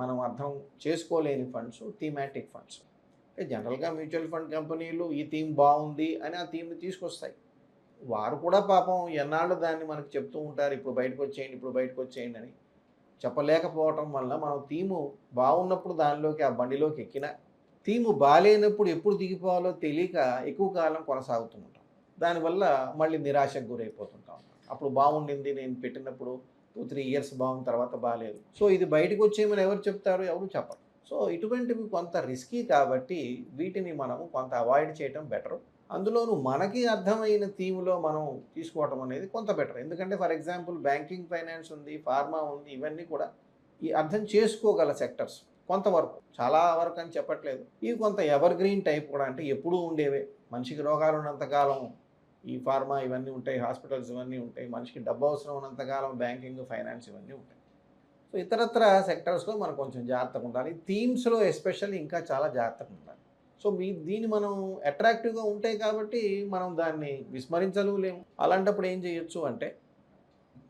మనం అర్థం చేసుకోలేని ఫండ్స్ థీమాటిక్ ఫండ్స్ జనరల్గా మ్యూచువల్ ఫండ్ కంపెనీలు ఈ థీమ్ బాగుంది అని ఆ థీమ్ని తీసుకొస్తాయి. వారు కూడా పాపం ఎన్నాళ్ళు దాన్ని మనకు చెప్తూ ఉంటారు ఇప్పుడు బయటకు వచ్చేయండి ఇప్పుడు బయటకు వచ్చేయండి అని. చెప్పలేకపోవటం వల్ల మనం థీము బాగున్నప్పుడు దానిలోకి ఆ బండిలోకి ఎక్కిన థీము బాగాలేనప్పుడు ఎప్పుడు దిగిపోవాలో తెలియక ఎక్కువ కాలం కొనసాగుతూ ఉంటాం. దానివల్ల మళ్ళీ నిరాశకు గురైపోతుంటాం. అప్పుడు బాగుండింది నేను పెట్టినప్పుడు టూ త్రీ ఇయర్స్ బాగుంది తర్వాత బాగాలేదు సో ఇది బయటకు వచ్చేయమని ఎవరు చెప్తారు? ఎవరు చెప్పరు. సో ఇటువంటివి కొంత రిస్కీ కాబట్టి వీటిని మనము కొంత అవాయిడ్ చేయటం బెటర్ అందులోనూ మనకి అర్థమైన థీమ్లో మనం తీసుకోవటం అనేది కొంత బెటర్ ఎందుకంటే ఫర్ ఎగ్జాంపుల్ బ్యాంకింగ్ ఫైనాన్స్ ఉంది ఫార్మా ఉంది ఇవన్నీ కూడా ఈ అర్థం చేసుకోగల సెక్టర్స్ కొంతవరకు. చాలా వరకు అని చెప్పట్లేదు. ఇవి కొంత ఎవర్ గ్రీన్ టైప్ కూడా అంటే ఎప్పుడూ ఉండేవే. మనిషికి రోగాలు ఉన్నంతకాలం ఈ ఫార్మా ఇవన్నీ ఉంటాయి హాస్పిటల్స్ ఇవన్నీ ఉంటాయి మనిషికి డబ్బు అవసరం ఉన్నంతకాలం బ్యాంకింగ్ ఫైనాన్స్ ఇవన్నీ ఉంటాయి. సో ఇతరత్ర సెక్టర్స్లో మనం కొంచెం జాగ్రత్తగా ఉండాలి. థీమ్స్లో ఎస్పెషల్లీ ఇంకా చాలా జాగ్రత్తగా ఉండాలి. సో మీ దీన్ని మనం అట్రాక్టివ్గా ఉంటాయి కాబట్టి మనం దాన్ని విస్మరించలేము. అలాంటప్పుడు ఏం చేయొచ్చు అంటే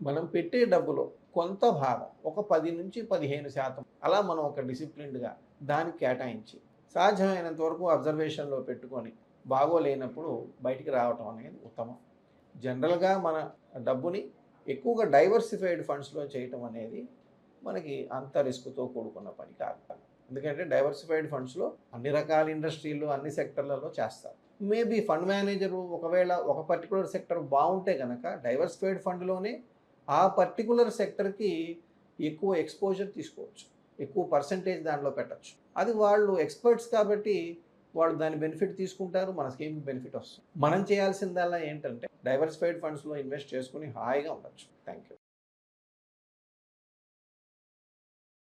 మనం పెట్టే డబ్బులో కొంత భాగం ఒక పది నుంచి పదిహేను శాతం అలా మనం ఒక డిసిప్లిన్డ్గా దానికి కేటాయించి సాధ్యమైనంత వరకు అబ్జర్వేషన్లో పెట్టుకొని బాగోలేనప్పుడు బయటికి రావటం అనేది ఉత్తమం. జనరల్గా మన డబ్బుని ఎక్కువగా డైవర్సిఫైడ్ ఫండ్స్లో చేయటం అనేది మనకి అంత రిస్క్తో కూడుకున్న పని కాదు. ఎందుకంటే డైవర్సిఫైడ్ ఫండ్స్లో అన్ని రకాల ఇండస్ట్రీలు అన్ని సెక్టర్లలో చేస్తారు. మేబీ ఫండ్ మేనేజరు ఒకవేళ ఒక పర్టికులర్ సెక్టర్ బాగుంటే కనుక డైవర్సిఫైడ్ ఫండ్లోనే ఆ పర్టికులర్ సెక్టర్కి ఎక్కువ ఎక్స్పోజర్ తీసుకోవచ్చు. ఎక్కువ పర్సంటేజ్ దాంట్లో పెట్టచ్చు. అది వాళ్ళు ఎక్స్పర్ట్స్ కాబట్టి వాళ్ళు దాని బెనిఫిట్ తీసుకుంటారు మన స్కీమ్ బెనిఫిట్ వస్తుంది. మనం చేయాల్సిందల్లా ఏంటంటే డైవర్సిఫైడ్ ఫండ్స్లో ఇన్వెస్ట్ చేసుకుని హాయిగా ఉండొచ్చు. Thank you